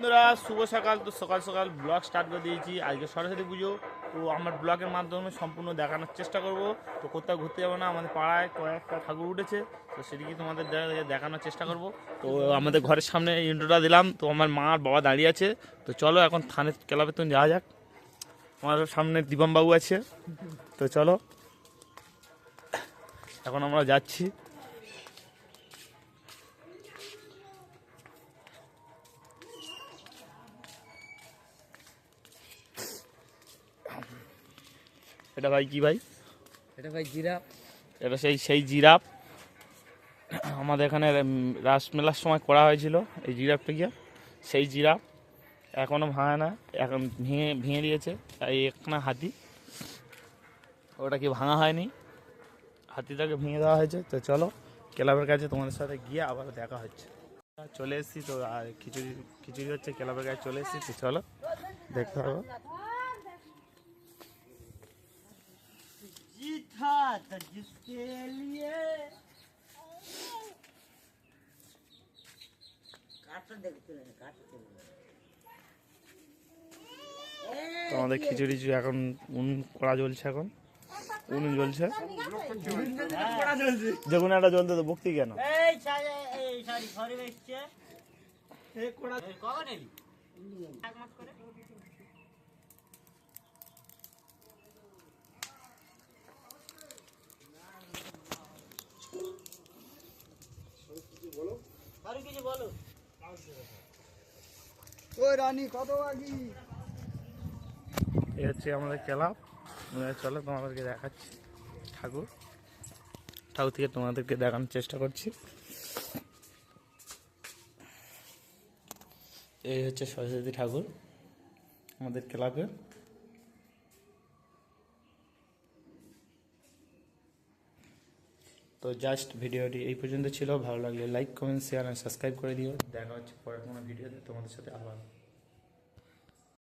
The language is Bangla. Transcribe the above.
বন্ধুরা, শুভ সকাল। তো সকাল সকাল ব্লগ স্টার্ট করে দিয়েছি। আজকে সরস্বতী পুজো। তো আমার ব্লগের মাধ্যমে সম্পূর্ণ দেখানোর চেষ্টা করব। তো কোথাও ঘুরতে যাব না, আমাদের পাড়ায় কয়েকটা ঠাকুর উঠেছে। তো সেদিকে তোমাদের দেখানোর চেষ্টা করব। তো আমাদের ঘরের সামনে ইন্ট্রোটা দিলাম। তো আমার মা আর বাবা দাঁড়িয়ে আছে। তো চলো এখন থানের ক্লাবে তুমি যাওয়া যাক। আমার সামনে দীপমবাবু আছে। তো চলো। এখন আমরা যাচ্ছি। এটা ভাই কি ভাই? এটা ভাই জিরাফ। এটা সেই সেই জিরাফ। আমাদের এখানে রাসমেলার সময় করা হয়েছিল এই জিরাফটাকে সেই জিরাফ এখনও ভাঙে না এখন ভেঙে ভেঙে দিয়েছে। এই একখানা হাতি। ওটা কি ভাঙা হয়নি? হাতিটাকে ভেঙে দেওয়া হয়েছে। তো চলো ক্লাবের কাছে তোমাদের সাথে গিয়ে আবার দেখা হচ্ছে। চলে এসেছি তো আর খিচুড়ি খিচুড়ি হচ্ছে ক্লাবের কাছে চলে এসেছি। তো চলো দেখতে হবে जीता तो जिसके लिए काटो देखते हैं काटते তো আমাদের খিচুড়ি চু- এখন উন কড়া জ্বলছে এখন উন জ্বলছে যেগুলো একটা জ্বলতে তো বক্তি কেন এই সারে এই সরি ঘরে বেচছে এই কোড়া কখন আরও কিছু বলো। ওই রানী কত বাকি? এই হচ্ছে আমাদের ক্লাব। চলো তোমাদেরকে দেখাচ্ছি ঠাকুর। ঠাকুর থেকে তোমাদেরকে দেখানোর চেষ্টা করছি। এই হচ্ছে সরস্বতী ঠাকুর আমাদের ক্লাবে তো জাস্ট ভিডিওটি এই পর্যন্ত ছিল। ভালো লাগলে লাইক কমেন্ট শেয়ার আর সাবস্ক্রাইব করে দিও। দেখা হচ্ছে পরের কোনো ভিডিওতে তোমাদের সাথে আবার